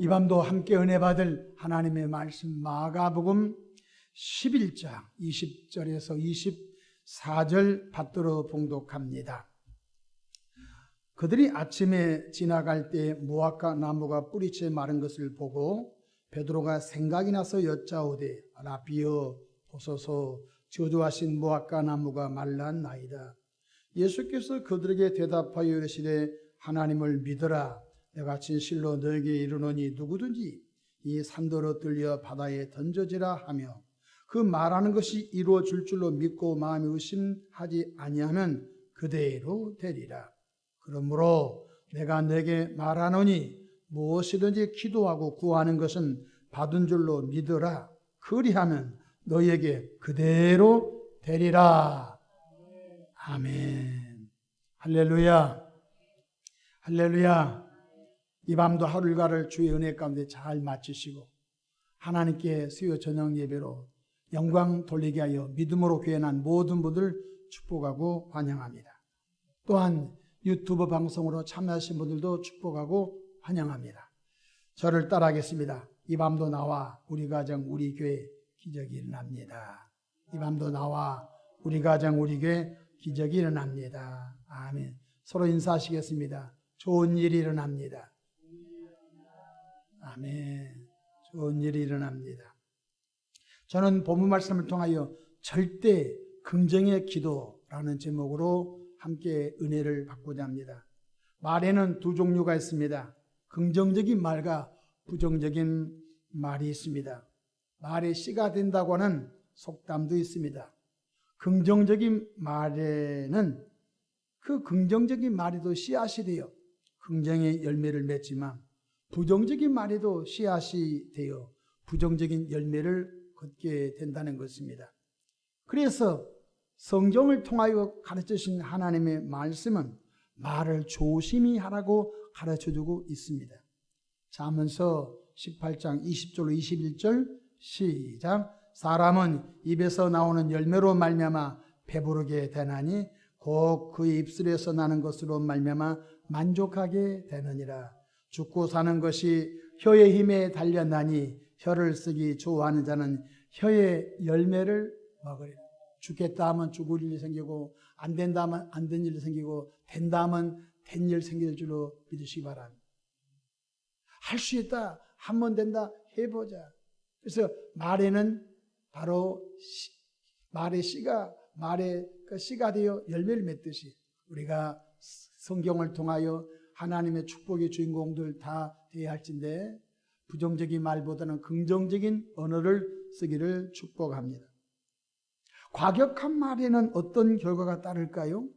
이 밤도 함께 은혜 받을 하나님의 말씀 마가복음 11장 20절에서 24절 받들어 봉독합니다. 그들이 아침에 지나갈 때 무화과 나무가 뿌리채 마른 것을 보고 베드로가 생각이 나서 여짜오되 라비어 보소서 저주하신 무화과 나무가 말랐나이다. 예수께서 그들에게 대답하여 이르시되 하나님을 믿어라 내가 진실로 너에게 이르노니 누구든지 이 산더러 들려 바다에 던져지라 하며 그 말하는 것이 이루어질 줄로 믿고 마음이 의심하지 아니하면 그대로 되리라. 그러므로 내가 내게 말하노니 무엇이든지 기도하고 구하는 것은 받은 줄로 믿어라. 그리하면 너에게 그대로 되리라. 아멘. 할렐루야. 할렐루야. 이 밤도 하루 일과를 주의 은혜 가운데 잘 마치시고 하나님께 수요 저녁 예배로 영광 돌리게 하여 믿음으로 구현한 모든 분들 축복하고 환영합니다. 또한 유튜브 방송으로 참여하신 분들도 축복하고 환영합니다. 저를 따라하겠습니다. 이 밤도 나와 우리 가정 우리 교회 기적이 일어납니다. 이 밤도 나와 우리 가정 우리 교회 기적이 일어납니다. 아멘. 서로 인사하시겠습니다. 좋은 일이 일어납니다. 아멘. 좋은 일이 일어납니다. 저는 본문 말씀을 통하여 절대 긍정의 기도라는 제목으로 함께 은혜를 받고자 합니다. 말에는 두 종류가 있습니다. 긍정적인 말과 부정적인 말이 있습니다. 말에 씨가 된다고 하는 속담도 있습니다. 긍정적인 말에는 그 긍정적인 말에도 씨앗이 되어 긍정의 열매를 맺지만 부정적인 말에도 씨앗이 되어 부정적인 열매를 걷게 된다는 것입니다. 그래서 성경을 통하여 가르쳐 주신 하나님의 말씀은 말을 조심히 하라고 가르쳐 주고 있습니다. 자문서 18장 20절로 21절 시작 사람은 입에서 나오는 열매로 말미암아 배부르게 되나니 곧 그의 입술에서 나는 것으로 말미암아 만족하게 되느니라 죽고 사는 것이 혀의 힘에 달렸나니 혀를 쓰기 좋아하는 자는 혀의 열매를 먹으리라 죽겠다 하면 죽을 일이 생기고 안 된다 하면 안 된 일이 생기고 된다 하면 된 일 생길 줄로 믿으시기 바랍니다. 할 수 있다. 한 번 된다. 해보자. 그래서 말에는 바로 씨, 말의 씨가 말의 그 씨가 되어 열매를 맺듯이 우리가 성경을 통하여 하나님의 축복의 주인공들 다 되어야 할진데 부정적인 말보다는 긍정적인 언어를 쓰기를 축복합니다. 과격한 말에는 어떤 결과가 따를까요?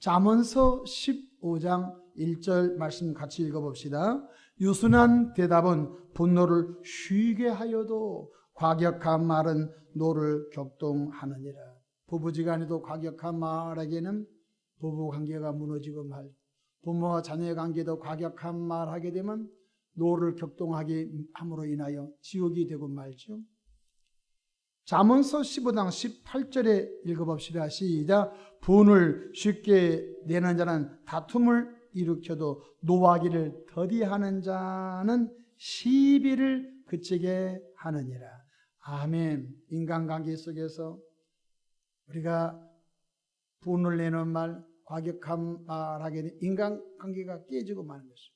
잠언서 15장 1절 말씀 같이 읽어봅시다. 유순한 대답은 분노를 쉬게 하여도 과격한 말은 노를 격동하느니라. 부부지간에도 과격한 말에게는 부부 관계가 무너지고 말. 부모와 자녀의 관계도 과격한 말 하게 되면 노를 격동하게 함으로 인하여 지옥이 되고 말죠. 잠언서 15장 18절에 읽어봅시다. 시작. 분을 쉽게 내는 자는 다툼을 일으켜도 노하기를 더디하는 자는 시비를 그치게 하느니라. 아멘. 인간관계 속에서 우리가 분을 내는 말, 과격한 말하게 되면 인간관계가 깨지고 마는 것입니다.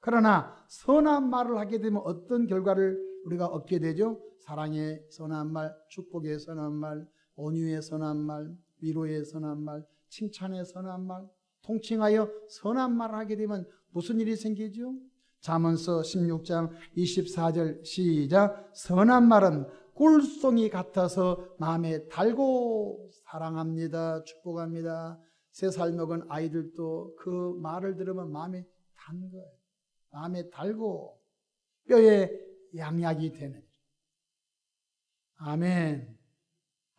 그러나 선한 말을 하게 되면 어떤 결과를 우리가 얻게 되죠? 사랑의 선한 말, 축복의 선한 말, 온유의 선한 말, 위로의 선한 말, 칭찬의 선한 말, 통칭하여 선한 말을 하게 되면 무슨 일이 생기죠? 잠언서 16장 24절 시작 선한 말은 꿀송이 같아서 마음에 달고 사랑합니다. 축복합니다. 세 살 먹은 아이들도 그 말을 들으면 마음에 단 거예요. 마음에 달고 뼈에 양약이 되는 아멘.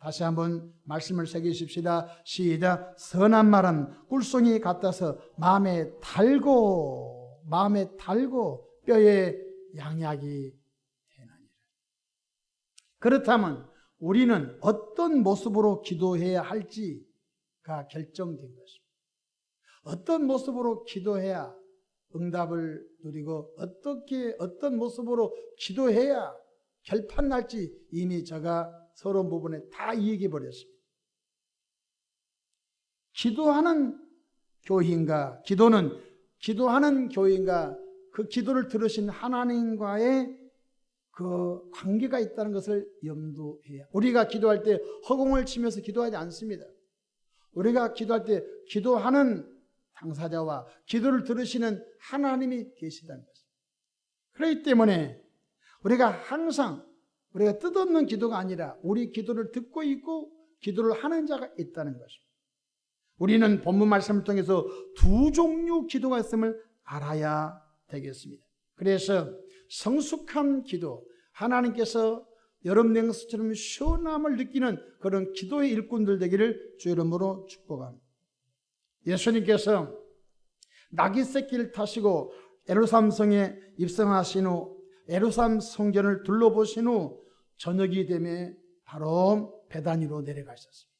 다시 한번 말씀을 새기십시다. 시작. 선한 말은 꿀송이 같아서 마음에 달고 마음에 달고 뼈에 양약이. 그렇다면 우리는 어떤 모습으로 기도해야 할지가 결정된 것입니다. 어떤 모습으로 기도해야 응답을 누리고 어떻게 어떤 모습으로 기도해야 결판 날지 이미 제가 서론 부분에 다 얘기해 버렸습니다. 기도하는 교인과 기도는 기도하는 교인과 그 기도를 들으신 하나님과의 그 관계가 있다는 것을 염두해야. 우리가 기도할 때 허공을 치면서 기도하지 않습니다. 우리가 기도할 때 기도하는 당사자와 기도를 들으시는 하나님이 계시다는 것입니다. 그렇기 때문에 우리가 항상 우리가 뜻없는 기도가 아니라 우리 기도를 듣고 있고 기도를 하는 자가 있다는 것입니다. 우리는 본문 말씀을 통해서 두 종류 기도가 있음을 알아야 되겠습니다. 그래서 성숙한 기도, 하나님께서 여름 냉수처럼 시원함을 느끼는 그런 기도의 일꾼들 되기를 주 이름으로 축복합니다. 예수님께서 나귀 새끼를 타시고 에루삼 성에 입성하신 후 에루삼 성전을 둘러보신 후 저녁이 되면 바로 베다니로 내려가셨습니다.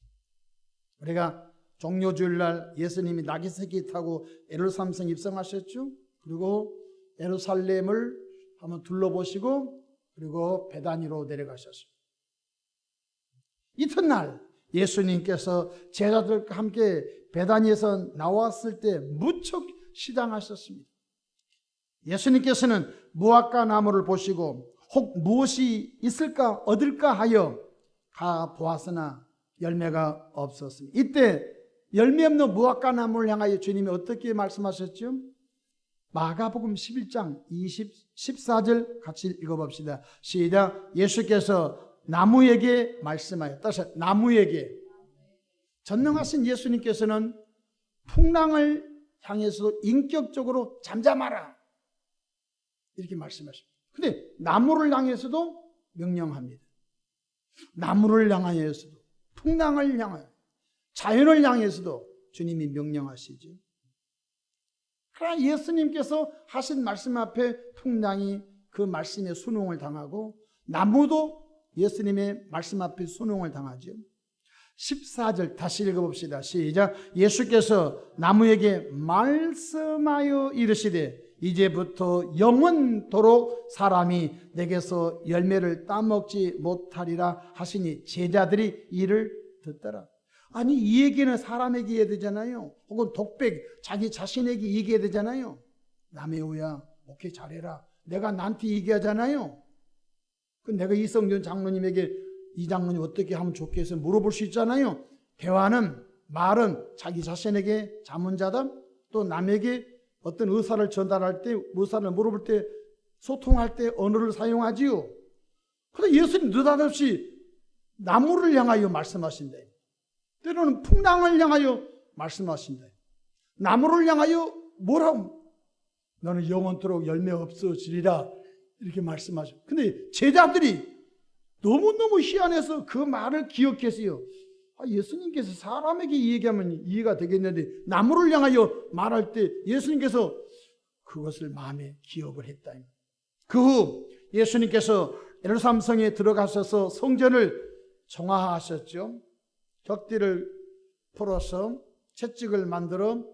우리가 종료주일 날 예수님이 나귀 새끼 타고 에루삼 성 입성하셨죠. 그리고 에루살렘을 한번 둘러보시고 그리고 베다니로 내려가셨습니다. 이튿날 예수님께서 제자들과 함께 베다니에서 나왔을 때 무척 시장하셨습니다. 예수님께서는 무화과 나무를 보시고 혹 무엇이 있을까 얻을까 하여 가 보았으나 열매가 없었습니다. 이때 열매 없는 무화과 나무를 향하여 주님이 어떻게 말씀하셨죠? 마가복음 11장 20, 14절 같이 읽어봅시다. 시작. 예수께서 나무에게 말씀하여 따서 나무에게 전능하신 예수님께서는 풍랑을 향해서 인격적으로 잠잠하라 이렇게 말씀하십니다. 근데 나무를 향해서도 명령합니다. 나무를 향하여서도 풍랑을 향하여 자연을 향해서도 주님이 명령하시죠. 그러나 예수님께서 하신 말씀 앞에 풍랑이 그 말씀에 순응을 당하고 나무도 예수님의 말씀 앞에 순응을 당하죠. 14절 다시 읽어봅시다. 시작. 예수께서 나무에게 말씀하여 이르시되 이제부터 영원토록 사람이 내게서 열매를 따먹지 못하리라 하시니 제자들이 이를 듣더라. 아니 이 얘기는 사람에게 해야 되잖아요. 혹은 독백 자기 자신에게 얘기해야 되잖아요. 남의 오야 오케이 잘해라. 내가 나한테 얘기하잖아요. 그 내가 이성준 장로님에게 이 장로님 어떻게 하면 좋겠어 물어볼 수 있잖아요. 대화는 말은 자기 자신에게 자문자담 또 남에게 어떤 의사를 전달할 때 의사를 물어볼 때 소통할 때 언어를 사용하지요. 그런데 예수님 느닷없이 나무를 향하여 말씀하신대. 때로는 풍랑을 향하여 말씀하신대. 나무를 향하여 뭐라고? 너는 영원토록 열매 없어지리라. 이렇게 말씀하죠. 근데 제자들이 너무너무 희한해서 그 말을 기억했어요. 아, 예수님께서 사람에게 얘기하면 이해가 되겠는데 나무를 향하여 말할 때 예수님께서 그것을 마음에 기억을 했다. 그 후 예수님께서 예루살렘성에 들어가셔서 성전을 정화하셨죠. 격대를 풀어서 채찍을 만들어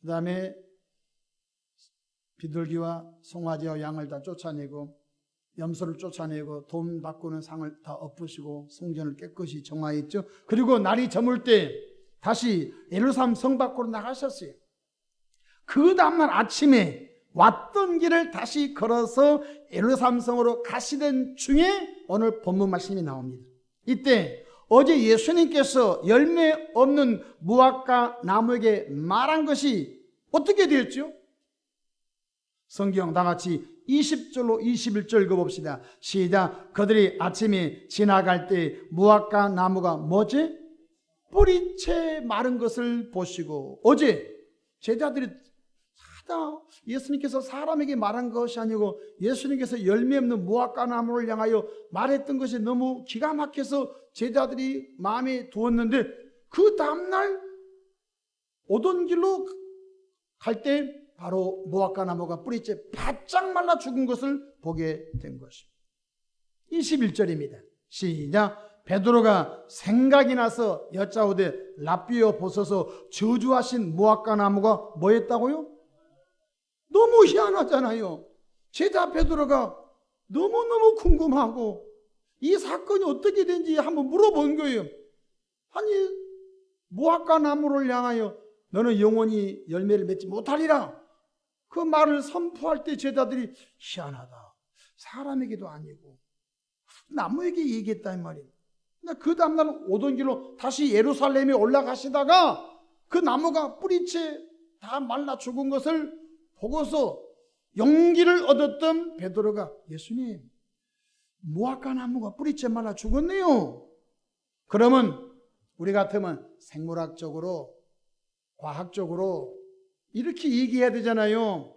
그 다음에 비둘기와 송아지와 양을 다 쫓아내고 염소를 쫓아내고 돈 바꾸는 상을 다 엎으시고 성전을 깨끗이 정화했죠. 그리고 날이 저물 때 다시 예루살렘 성 밖으로 나가셨어요. 그 다음날 아침에 왔던 길을 다시 걸어서 예루살렘 성으로 가시던 중에 오늘 본문 말씀이 나옵니다. 이때 어제 예수님께서 열매 없는 무화과 나무에게 말한 것이 어떻게 되었죠? 성경 다 같이 20절로 21절 읽어봅시다. 시작. 그들이 아침에 지나갈 때 무화과 나무가 뭐지? 뿌리채 마른 것을 보시고 어제 제자들이 하다 예수님께서 사람에게 말한 것이 아니고 예수님께서 열매 없는 무화과 나무를 향하여 말했던 것이 너무 기가 막혀서 제자들이 마음에 두었는데 그 다음날 오던 길로 갈 때 바로 무화과 나무가 뿌리째 바짝 말라 죽은 것을 보게 된 것입니다. 21절입니다. 시작. 베드로가 생각이 나서 여짜오되 랍비어 보소서 저주하신 무화과 나무가 뭐였다고요? 너무 희한하잖아요. 제자 베드로가 너무너무 궁금하고 이 사건이 어떻게 된지 한번 물어본 거예요. 아니 무화과 나무를 향하여 너는 영원히 열매를 맺지 못하리라. 그 말을 선포할 때 제자들이 희한하다. 사람에게도 아니고 나무에게 얘기했다 이 말이에요. 그 다음날 오던 길로 다시 예루살렘에 올라가시다가 그 나무가 뿌리채 다 말라 죽은 것을 보고서 용기를 얻었던 베드로가 예수님 무화과 나무가 뿌리채 말라 죽었네요. 그러면 우리 같으면 생물학적으로 과학적으로 이렇게 얘기해야 되잖아요.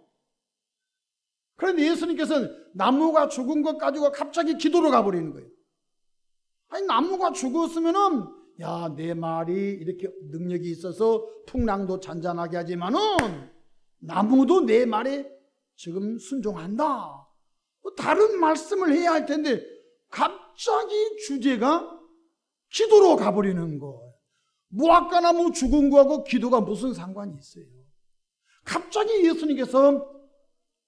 그런데 예수님께서는 나무가 죽은 것 가지고 갑자기 기도로 가버리는 거예요. 아니 나무가 죽었으면은 야 내 말이 이렇게 능력이 있어서 풍랑도 잔잔하게 하지만은 나무도 내 말에 지금 순종한다. 뭐 다른 말씀을 해야 할 텐데 갑자기 주제가 기도로 가버리는 거예요. 무화과 나무 죽은 거하고 기도가 무슨 상관이 있어요? 갑자기 예수님께서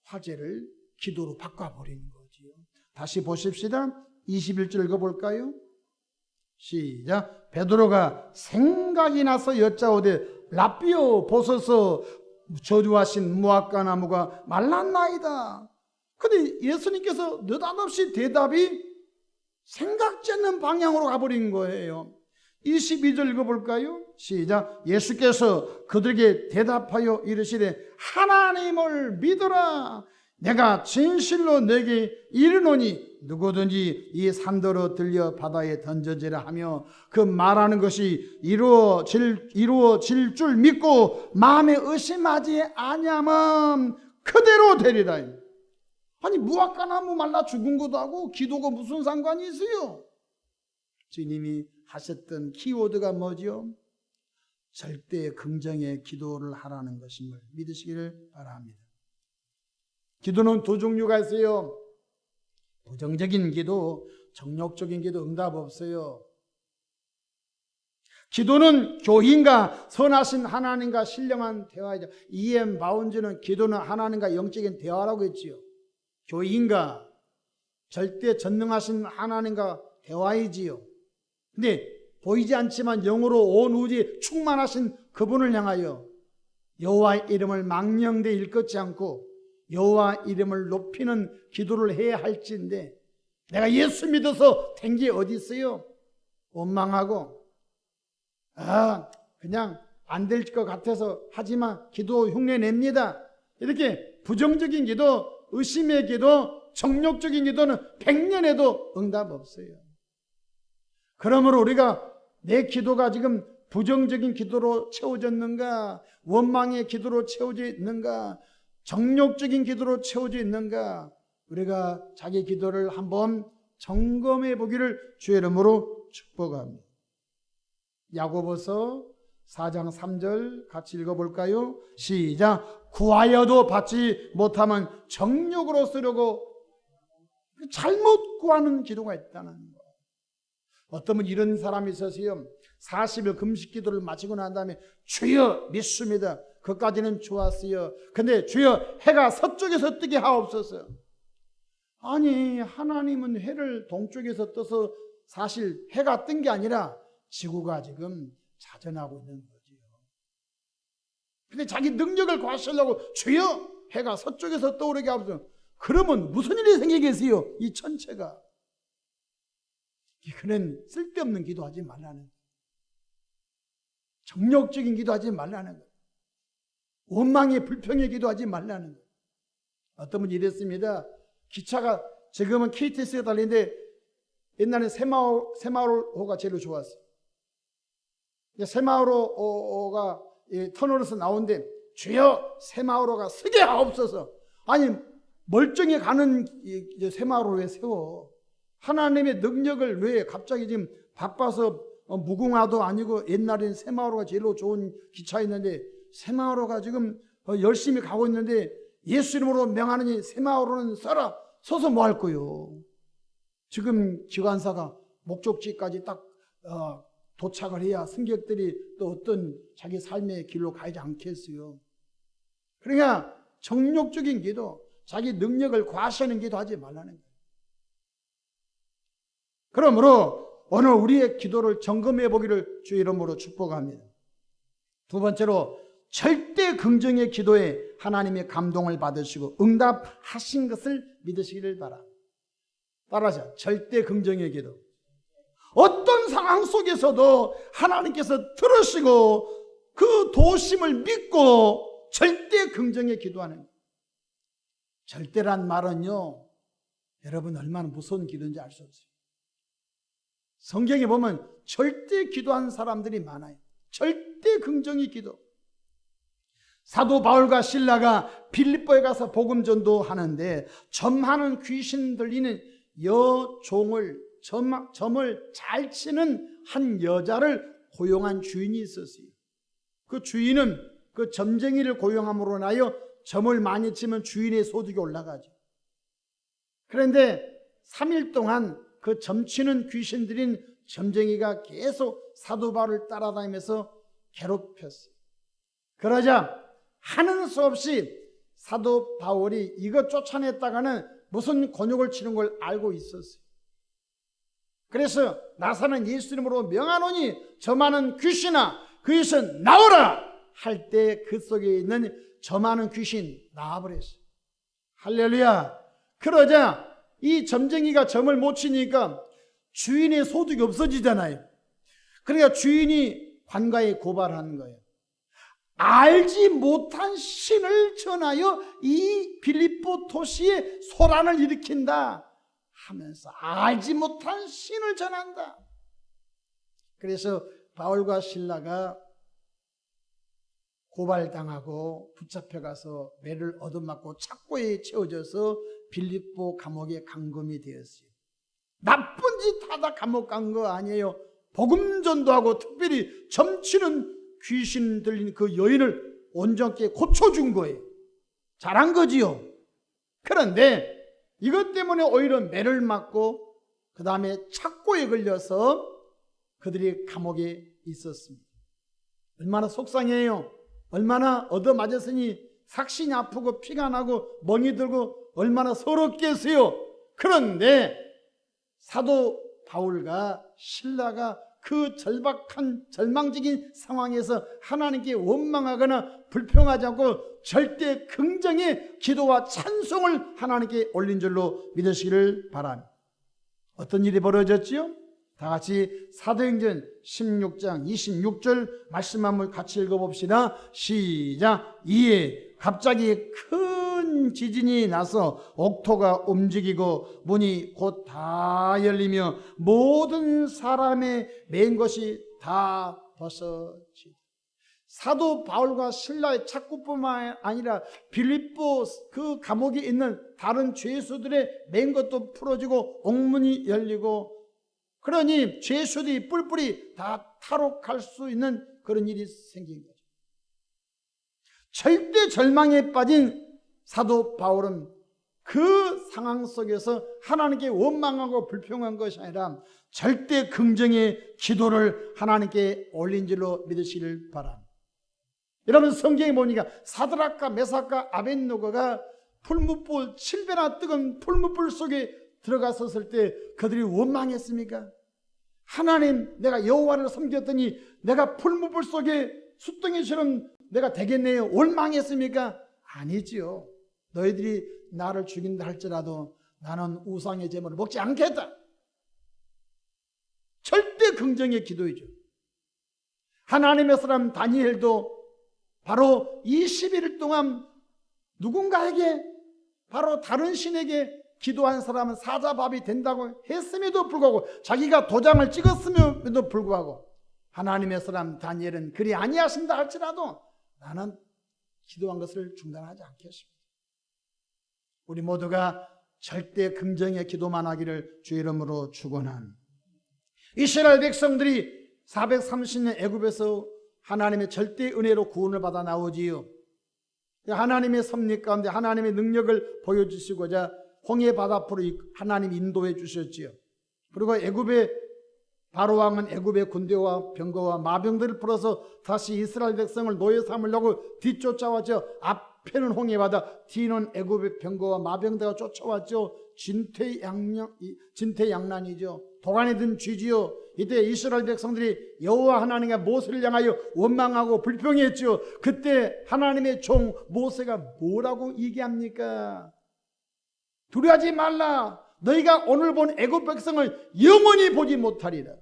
화제를 기도로 바꿔버리는 거지요. 다시 보십시다. 21절 읽어볼까요? 시작. 베드로가 생각이 나서 여짜오되 라비오 보소서 저주하신 무화과 나무가 말랐나이다. 근데 예수님께서 느닷없이 대답이 생각지 않는 방향으로 가버린 거예요. 22절 읽어볼까요? 시작. 예수께서 그들에게 대답하여 이르시되 하나님을 믿어라. 내가 진실로 내게 이르노니 누구든지 이 산더러 들려 바다에 던져지라 하며 그 말하는 것이 이루어질 이루어질 줄 믿고 마음에 의심하지 아니하면 그대로 되리라. 아니 무화과 나무 말라 죽은 것도 하고 기도가 무슨 상관이 있어요? 주님이 하셨던 키워드가 뭐지요? 절대 긍정의 기도를 하라는 것임을 믿으시기를 바랍니다. 기도는 두 종류가 있어요. 부정적인 기도, 정욕적인 기도 응답 없어요. 기도는 교인과 선하신 하나님과 신령한 대화이죠. E.M. 바운즈는 기도는 하나님과 영적인 대화라고 했지요. 교인과 절대 전능하신 하나님과 대화이지요. 근데 보이지 않지만 영으로 온 우주에 충만하신 그분을 향하여 여호와의 이름을 망령되 일컫지 않고 여호와 이름을 높이는 기도를 해야 할지인데 내가 예수 믿어서 된 게 어디 있어요? 원망하고 아 그냥 안 될 것 같아서 하지만 기도 흉내 냅니다. 이렇게 부정적인 기도, 의심의 기도, 정욕적인 기도는 백년에도 응답 없어요. 그러므로 우리가 내 기도가 지금 부정적인 기도로 채워졌는가, 원망의 기도로 채워져 있는가, 정욕적인 기도로 채워져 있는가, 우리가 자기 기도를 한번 점검해 보기를 주의 이름으로 축복합니다. 야고보서 4장 3절 같이 읽어볼까요? 시작. 구하여도 받지 못하면 정욕으로 쓰려고 잘못 구하는 기도가 있다는 거. 어떤 분 이런 사람이 있어서요. 40일 금식 기도를 마치고 난 다음에 주여 믿습니다. 그까지는 좋았어요. 근데 주여 해가 서쪽에서 뜨게 하옵소서. 아니 하나님은 해를 동쪽에서 떠서 사실 해가 뜬 게 아니라 지구가 지금 자전하고 있는 거지요. 근데 자기 능력을 과시하려고 주여 해가 서쪽에서 떠오르게 하옵소서. 그러면 무슨 일이 생기겠어요? 이 천체가. 그는 쓸데없는 기도하지 말라는 정력적인 기도하지 말라는 것. 원망의 불평의 기도 하지 말라는 것. 어떤 분이 이랬습니다. 기차가 지금은 KTX가 달리는데 옛날에 새마을, 새마을호가 제일 좋았어요. 새마을호가 터널에서 나오는데 주여 새마을호가 서게 하옵소서. 아니 멀쩡히 가는 새마을호에 세워. 하나님의 능력을 왜 갑자기 지금 바빠서 어, 무궁화도 아니고 옛날엔 새마을호가 제일 좋은 기차였는데 새마을호가 지금 어, 열심히 가고 있는데 예수 이름으로 명하느니 새마을호는 써라 서서 뭐 할 거요? 지금 기관사가 목적지까지 딱 어, 도착을 해야 승객들이 또 어떤 자기 삶의 길로 가지 않겠어요. 그러니까 정욕적인 기도, 자기 능력을 과시하는 기도 하지 말라는 거예요. 그러므로 오늘 우리의 기도를 점검해 보기를 주 이름으로 축복합니다. 두 번째로 절대 긍정의 기도에 하나님의 감동을 받으시고 응답하신 것을 믿으시기를 바랍니다. 따라서 절대 긍정의 기도. 어떤 상황 속에서도 하나님께서 들으시고 그 도심을 믿고 절대 긍정의 기도하는. 절대란 말은요, 여러분 얼마나 무서운 기도인지 알 수 없어요. 성경에 보면 절대 기도한 사람들이 많아요. 절대 긍정의 기도. 사도 바울과 신라가 빌립보에 가서 복음 전도하는데 점하는 귀신 들리는 여종을 점, 점을 잘 치는 한 여자를 고용한 주인이 있었어요. 그 주인은 그 점쟁이를 고용함으로 인하여 점을 많이 치면 주인의 소득이 올라가죠. 그런데 3일 동안 그 점치는 귀신들인 점쟁이가 계속 사도 바울을 따라다니면서 괴롭혔어요. 그러자 하는 수 없이 사도 바울이 이거 쫓아냈다가는 무슨 곤욕을 치는 걸 알고 있었어요. 그래서 나사는 예수 이름으로 명하노니 저 많은 귀신아 그 이선 나오라 할 때 그 속에 있는 저 많은 귀신 나와버렸어요. 할렐루야. 그러자 이 점쟁이가 점을 못 치니까 주인의 소득이 없어지잖아요. 그러니까 주인이 관가에 고발하는 거예요. 알지 못한 신을 전하여 이 빌립보 도시에 소란을 일으킨다 하면서 알지 못한 신을 전한다. 그래서 바울과 신라가 고발당하고 붙잡혀가서 매를 얻어맞고 착고에 채워져서 빌립보 감옥에 감금이 되었어요. 나쁜 짓 하다 감옥 간 거 아니에요. 복음 전도하고 특별히 점치는 귀신 들린 그 여인을 온전케 고쳐준 거예요. 잘한 거지요. 그런데 이것 때문에 오히려 매를 맞고 그 다음에 착고에 걸려서 그들이 감옥에 있었습니다. 얼마나 속상해요. 얼마나 얻어맞았으니 삭신이 아프고 피가 나고 멍이 들고 얼마나 서럽겠어요. 그런데 사도 바울과 신라가 그 절박한 절망적인 상황에서 하나님께 원망하거나 불평하지 않고 절대 긍정의 기도와 찬송을 하나님께 올린 줄로 믿으시기를 바랍니다. 어떤 일이 벌어졌지요? 다 같이 사도행전 16장 26절 말씀 한번 같이 읽어봅시다. 시작. 이에 갑자기 큰 지진이 나서 옥토가 움직이고 문이 곧 다 열리며 모든 사람의 맨 것이 다 벗어지. 사도 바울과 신라의 착구뿐만 아니라 빌립보 그 감옥에 있는 다른 죄수들의 맨 것도 풀어지고 옥문이 열리고 그러니 죄수들이 뿔뿔이 다 탈옥할 수 있는 그런 일이 생긴 거죠. 절대 절망에 빠진 사도 바울은 그 상황 속에서 하나님께 원망하고 불평한 것이 아니라 절대 긍정의 기도를 하나님께 올린 줄로 믿으시길 바랍니다. 여러분 성경에 보니까 사드락과 메사카 아벤노가가 풀무불 7배나 뜨거운 풀무불 속에 들어갔었을 때 그들이 원망했습니까? 하나님 내가 여호와를 섬겼더니 내가 풀무불 속에 숫덩이처럼 내가 되겠네요. 원망했습니까? 아니지요. 너희들이 나를 죽인다 할지라도 나는 우상의 제물을 먹지 않겠다. 절대 긍정의 기도이죠. 하나님의 사람 다니엘도 바로 21일 동안 누군가에게 바로 다른 신에게 기도한 사람은 사자밥이 된다고 했음에도 불구하고 자기가 도장을 찍었음에도 불구하고 하나님의 사람 다니엘은 그리 아니하신다 할지라도 나는 기도한 것을 중단하지 않겠습니다. 우리 모두가 절대 긍정의 기도만 하기를 주 이름으로 축원한 이스라엘 백성들이 430년 애굽에서 하나님의 절대 은혜로 구원을 받아 나오지요. 하나님의 섭리 가운데 하나님의 능력을 보여주시고자 홍해 바다 앞으로 하나님 인도해 주셨지요. 그리고 애굽의 바로 왕은 애굽의 군대와 병거와 마병들을 풀어서 다시 이스라엘 백성을 노예 삼으려고 뒤쫓아와서 앞 앞에는 홍해바다, 뒤는 애굽의 병거와 마병대가 쫓아왔죠. 진퇴양양, 진퇴양난이죠. 도간에 든 쥐지요. 이때 이스라엘 백성들이 여호와 하나님의 모세를 향하여 원망하고 불평했죠. 그때 하나님의 종 모세가 뭐라고 얘기합니까? 두려워하지 말라. 너희가 오늘 본 애굽 백성을 영원히 보지 못하리라.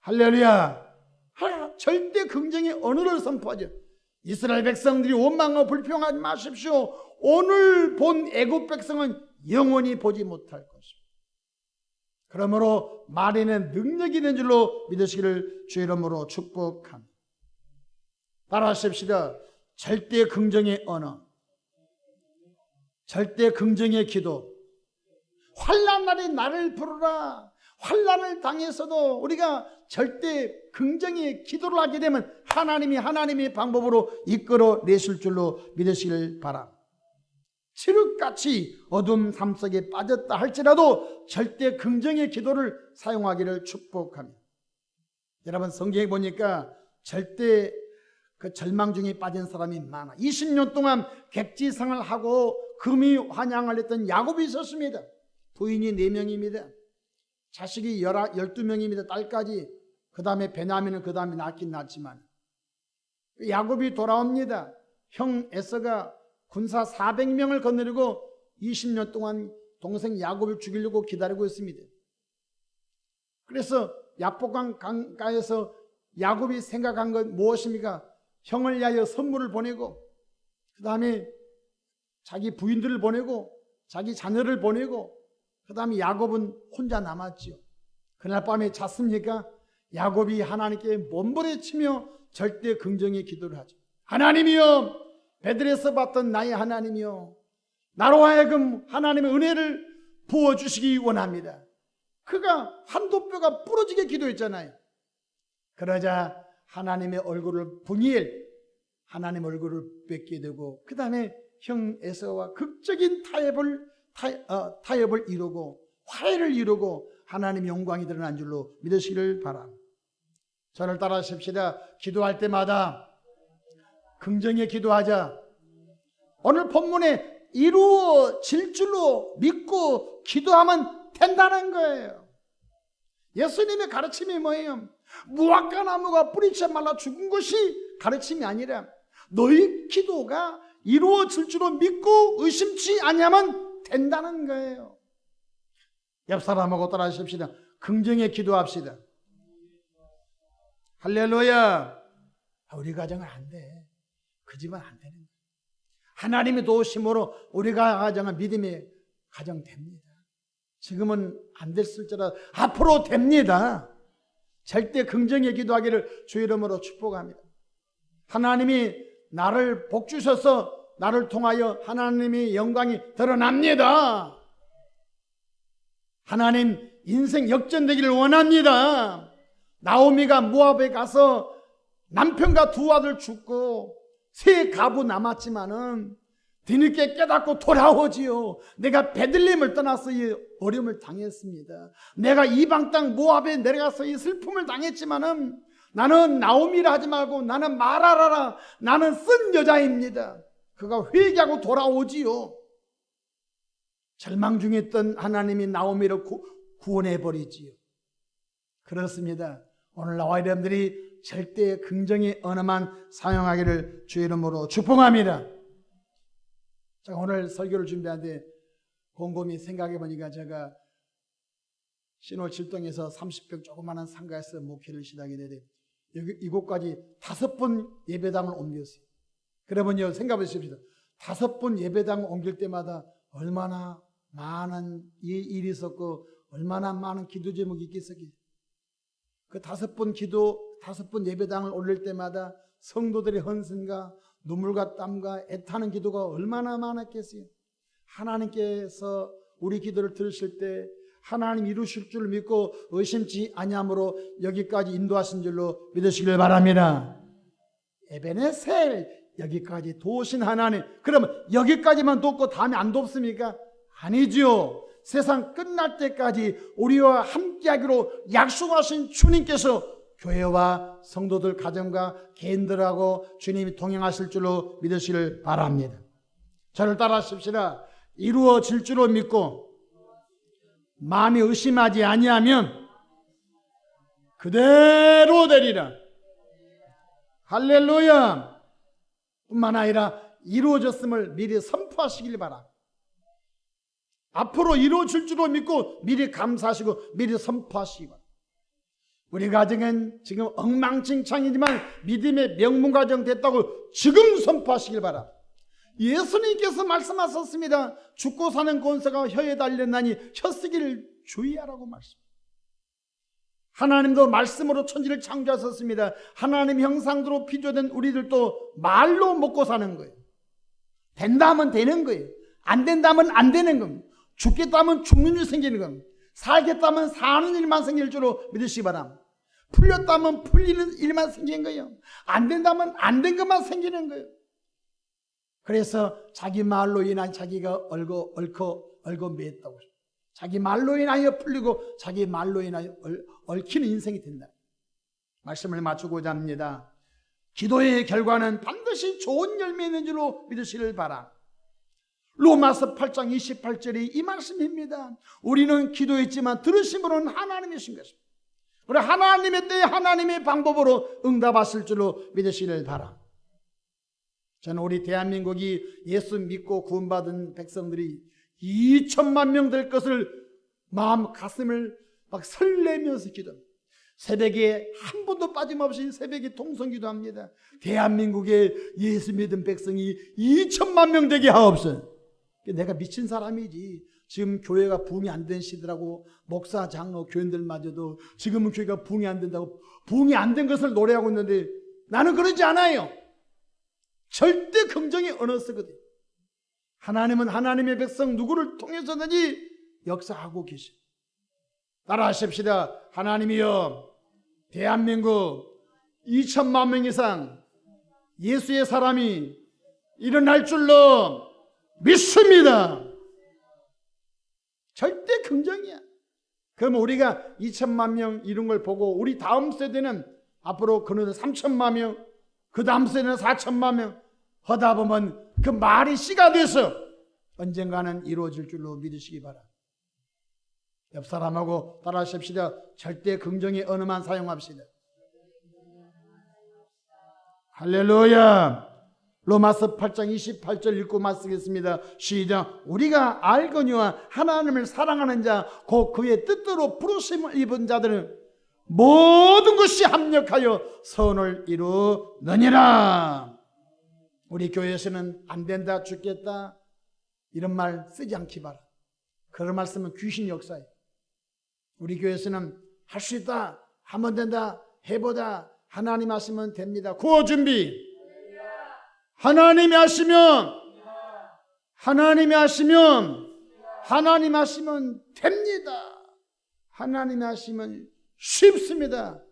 할렐루야. 절대 긍정의 언어를 선포하죠. 이스라엘 백성들이 원망하고 불평하지 마십시오. 오늘 본 애굽 백성은 영원히 보지 못할 것입니다. 그러므로 말에는 능력이 있는 줄로 믿으시기를 주 이름으로 축복합니다. 따라하십시다. 절대 긍정의 언어. 절대 긍정의 기도. 환란 날에 나를 부르라. 환란을 당해서도 우리가 절대 긍정의 기도를 하게 되면 하나님이 하나님의 방법으로 이끌어 내실 줄로 믿으시길 바랍니다. 칠흑같이 어둠 삶 속에 빠졌다 할지라도 절대 긍정의 기도를 사용하기를 축복합니다. 여러분 성경에 보니까 절대 그 절망 중에 빠진 사람이 많아. 20년 동안 객지상을 하고 금이 환양을 했던 야곱이 있었습니다. 부인이 4명입니다. 자식이 12명입니다. 딸까지. 그 다음에 베냐민은 그 다음에 낳긴 낳지만. 야곱이 돌아옵니다. 형 에서가 군사 400명을 거느리고 20년 동안 동생 야곱을 죽이려고 기다리고 있습니다. 그래서 야복강 강가에서 야곱이 생각한 건 무엇입니까? 형을 위하여 선물을 보내고 그 다음에 자기 부인들을 보내고 자기 자녀를 보내고 그 다음에 야곱은 혼자 남았지요. 그날 밤에 잤습니까? 야곱이 하나님께 몸부림치며 절대 긍정의 기도를 하죠. 하나님이여 베들에서 봤던 나의 하나님이여 나로 하여금 하나님의 은혜를 부어주시기 원합니다. 그가 한도 뼈가 부러지게 기도했잖아요. 그러자 하나님의 얼굴을 분이엘 하나님 얼굴을 뵙게 되고 그 다음에 형 에서와 극적인 타협을 타, 어, 타협을 이루고 화해를 이루고 하나님 영광이 드러난 줄로 믿으시기를 바랍니다. 저를 따라 하십시다. 기도할 때마다 긍정의 기도하자. 오늘 본문에 이루어질 줄로 믿고 기도하면 된다는 거예요. 예수님의 가르침이 뭐예요? 무화과 나무가 뿌리채 말라 죽은 것이 가르침이 아니라 너희 기도가 이루어질 줄로 믿고 의심치 아니하면 된다는 거예요. 옆 사람하고 따라하십시다. 긍정의 기도합시다. 할렐루야. 우리 가정은 안 돼. 그 집은 안 되는 거야. 하나님의 도우심으로 우리 가정은 믿음의 가정 됩니다. 지금은 안 됐을지라도 앞으로 됩니다. 절대 긍정의 기도하기를 주 이름으로 축복합니다. 하나님이 나를 복 주셔서 나를 통하여 하나님의 영광이 드러납니다. 하나님 인생 역전되기를 원합니다. 나오미가 모압에 가서 남편과 두 아들 죽고 세 가부 남았지만은 뒤늦게 깨닫고 돌아오지요. 내가 베들림을 떠나서 이 어려움을 당했습니다. 내가 이방 땅 모압에 내려가서 이 슬픔을 당했지만은 나는 나오미라 하지 말고 나는 말하라라. 나는 쓴 여자입니다. 그가 회개하고 돌아오지요. 절망 중에 있던 하나님이 나오미를 구, 구원해 버리지요. 그렇습니다. 오늘 나와 여러분들이 절대 긍정의 언어만 사용하기를 주 이름으로 축복합니다. 자, 오늘 설교를 준비하는데 곰곰이 생각해 보니까 제가 신월 칠동에서 30평 조그마한 상가에서 목회를 되되 여기 이곳까지 다섯 번 예배당을 옮겼어요. 그러면요 생각해 보십시오. 다섯 번 예배당을 옮길 때마다 얼마나 많은 일이 있었고 얼마나 많은 기도 제목이 있겠었겠어요. 그 다섯 번 기도, 다섯 번 예배당을 올릴 때마다 성도들의 헌신과 눈물과 땀과 애타는 기도가 얼마나 많았겠어요. 하나님께서 우리 기도를 들으실 때 하나님 이루실 줄 믿고 의심치 아니함으로 여기까지 인도하신 줄로 믿으시길 바랍니다. 에베네셀 여기까지 도우신 하나님 그러면 여기까지만 돕고 다음에 안 돕습니까? 아니지요. 세상 끝날 때까지 우리와 함께하기로 약속하신 주님께서 교회와 성도들 가정과 개인들하고 주님이 동행하실 줄로 믿으시길 바랍니다. 저를 따라하십시다. 이루어질 줄로 믿고 마음이 의심하지 아니하면 그대로 되리라. 할렐루야. 뿐만 아니라 이루어졌음을 미리 선포하시길 바랍니다. 앞으로 이루어질 줄로 믿고 미리 감사하시고 미리 선포하시기 바랍니다. 우리 가정은 지금 엉망진창이지만 믿음의 명문 가정 됐다고 지금 선포하시길 바랍니다. 예수님께서 말씀하셨습니다. 죽고 사는 권세가 혀에 달렸나니 혀 쓰기를 주의하라고 말씀. 하나님도 말씀으로 천지를 창조하셨습니다. 하나님 형상대로 피조된 우리들도 말로 먹고 사는 거예요. 된다면 되는 거예요. 안 된다면 안 되는 겁니다. 죽겠다면 죽는 일 생기는 겁니다. 살겠다면 사는 일만 생길 줄로 믿으시기 바랍니다. 풀렸다면 풀리는 일만 생기는 거예요. 안 된다면 안 된 것만 생기는 거예요. 그래서 자기 말로 인한 자기가 얽어 얽어 얽어 맸다고 자기 말로 인하여 풀리고 자기 말로 인하여 얽히는 인생이 된다. 말씀을 맞추고자 합니다. 기도의 결과는 반드시 좋은 열매 있는 줄로 믿으시길 바라. 로마서 8장 28절이 이 말씀입니다. 우리는 기도했지만 들으심으로는 하나님이신 것입니다. 우리 하나님의 때에 하나님의 방법으로 응답하실 줄로 믿으시길 바라. 저는 우리 대한민국이 예수 믿고 구원받은 백성들이 2천만 명 될 것을 마음 가슴을 막 설레면서 기도합니다. 새벽에 한 번도 빠짐없이 새벽에 통성 기도합니다. 대한민국에 예수 믿은 백성이 2천만 명 되게 하옵소서. 내가 미친 사람이지. 지금 교회가 붕이 안 된 시대라고 목사, 장로, 교인들마저도 지금은 교회가 붕이 안 된다고 붕이 안 된 것을 노래하고 있는데 나는 그러지 않아요. 절대 긍정의 언어쓰거든. 하나님은 하나님의 백성 누구를 통해서든지 역사하고 계시. 따라하십시다. 하나님이여 대한민국 2천만 명 이상 예수의 사람이 일어날 줄로 믿습니다. 절대 긍정이야. 그럼 우리가 2천만 명 이런 걸 보고 우리 다음 세대는 앞으로 그는 3천만 명, 그 다음 세대는 4천만 명 하다 보면 그 말이 씨가 돼서 언젠가는 이루어질 줄로 믿으시기 바랍니다. 옆 사람하고 따라하십시다. 절대 긍정의 언어만 사용합시다. 할렐루야. 로마서 8장 28절 읽고 말씀겠습니다. 시작. 우리가 알거니와 하나님을 사랑하는 자, 곧 그의 뜻대로 부르심을 입은 자들은 모든 것이 합력하여 선을 이루느니라. 우리 교회에서는 안 된다, 죽겠다 이런 말 쓰지 않기 바라. 그런 말씀은 귀신 역사예요. 우리 교회에서는 할 수 있다, 하면 된다, 해보다 하나님 하시면 됩니다. 구호 준비. 하나님이 하시면 하나님이 하시면 하나님 하시면 됩니다. 하나님이 하시면 쉽습니다.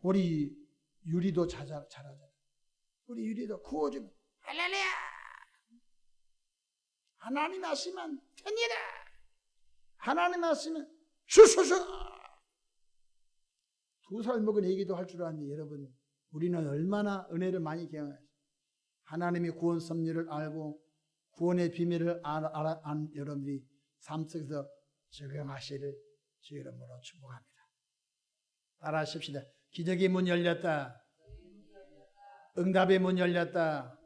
우리 유리도 잘하, 잘하자. 우리 유리도 좀 할렐루야. 하나님 하시면 됩니다. 하나님 하시면 슈슈슈. 두살 먹은 애기도 할 줄 아니 여러분. 우리는 얼마나 은혜를 많이 경험했어요. 하나님의 구원 섭리를 알고 구원의 비밀을 알아, 안 여러분이 삶 속에서 적용하시를 주 이름으로 축복합니다. 따라 하십시다. 기적의 문 열렸다. 응답의 문 열렸다.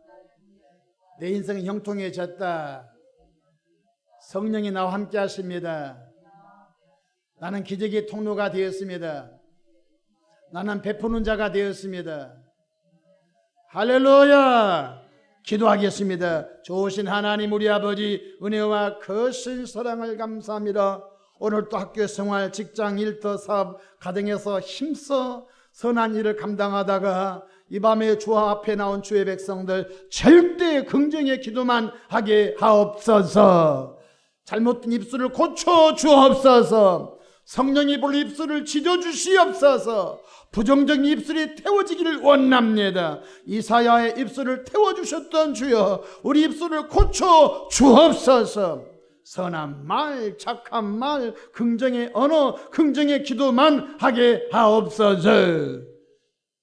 내 인생은 형통해졌다. 성령이 나와 함께 하십니다. 나는 기적의 통로가 되었습니다. 나는 베푸는 자가 되었습니다. 할렐루야! 기도하겠습니다. 좋으신 하나님 우리 아버지 은혜와 거신 사랑을 감사합니다. 오늘 또 학교 생활, 직장, 일터, 사업, 가정에서 힘써 선한 일을 감당하다가 이 밤에 주 앞에 나온 주의 백성들 절대 긍정의 기도만 하게 하옵소서. 잘못된 입술을 고쳐 주옵소서. 성령이 볼 입술을 지져 주시옵소서. 부정적인 입술이 태워지기를 원합니다. 이사야의 입술을 태워 주셨던 주여, 우리 입술을 고쳐 주옵소서. 선한 말, 착한 말, 긍정의 언어, 긍정의 기도만 하게 하옵소서.